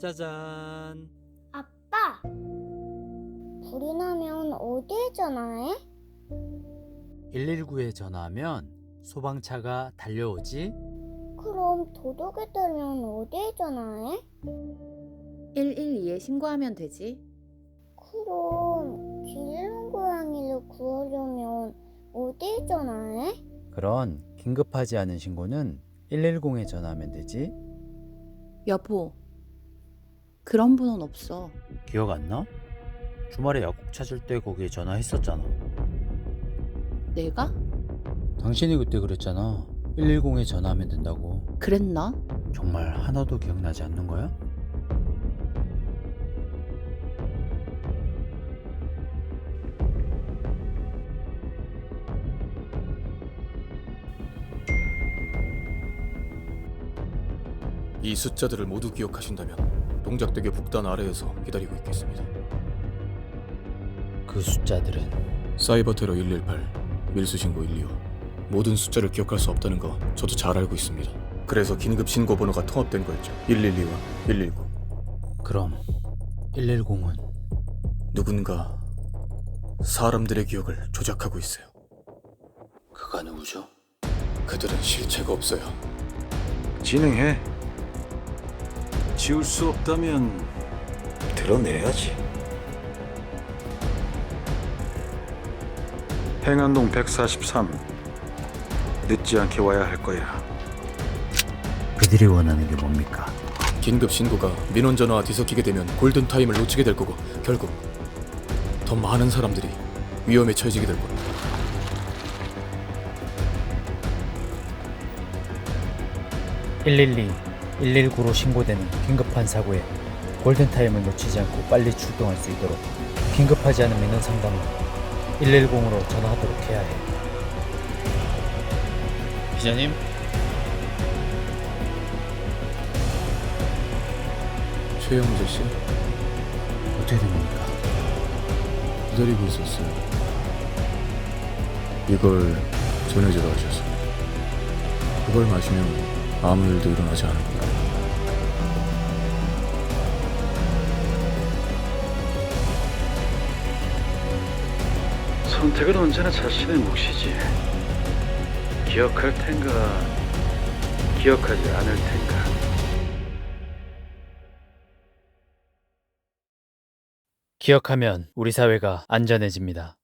짜잔. 아빠, 불이 나면 어디에 전화해? 119에 전화하면 소방차가 달려오지? 그럼 도둑이 들면 어디에 전화해? 112에 신고하면 되지. 그럼 길 잃은 고양이를 구하려면 어디에 전화해? 그런 긴급하지 않은 신고는 110에 전화하면 되지? 여보, 그런 분은 없어. 기억 안 나? 주말에 약국 찾을 때 거기에 전화했었잖아. 내가? 당신이 그때 그랬잖아. 110에 전화하면 된다고. 그랬나? 정말 하나도 기억나지 않는 거야? 이 숫자들을 모두 기억하신다면 동작대교 북단 아래에서 기다리고 있겠습니다. 그 숫자들은 사이버 테러 118, 밀수 신고 125 모든 숫자를 기억할 수 없다는 거 저도 잘 알고 있습니다. 그래서 긴급 신고 번호가 통합된 거였죠. 112와 119. 그럼 110은 누군가 사람들의 기억을 조작하고 있어요. 그가 누구죠? 그들은 실체가 없어요. 진행해. 지울 수 없다면 드러내야지. 행안동 143. 늦지 않게 와야 할 거야. 그들이 원하는 게 뭡니까? 긴급 신고가 민원 전화와 뒤섞이게 되면 골든 타임을 놓치게 될 거고 결국 더 많은 사람들이 위험에 처해지게 될 겁니다. (112) (119로) 신고되는 긴급한 사고에 골든타임을 놓치지 않고 빨리 출동할 수 있도록 긴급하지 않은 민원 상담은 110으로 전화하도록 해야 해 기자님 최영재 씨 어떻게 된 겁니까? 기다리고 있었어요. 이걸 전해주러 하셨어요. 그걸 마시면 아무 일도 일어나지 않을 거예 선택은 언제나 자신의 몫이지. 기억할 텐가, 기억하지 않을 텐가. 기억하면 우리 사회가 안전해집니다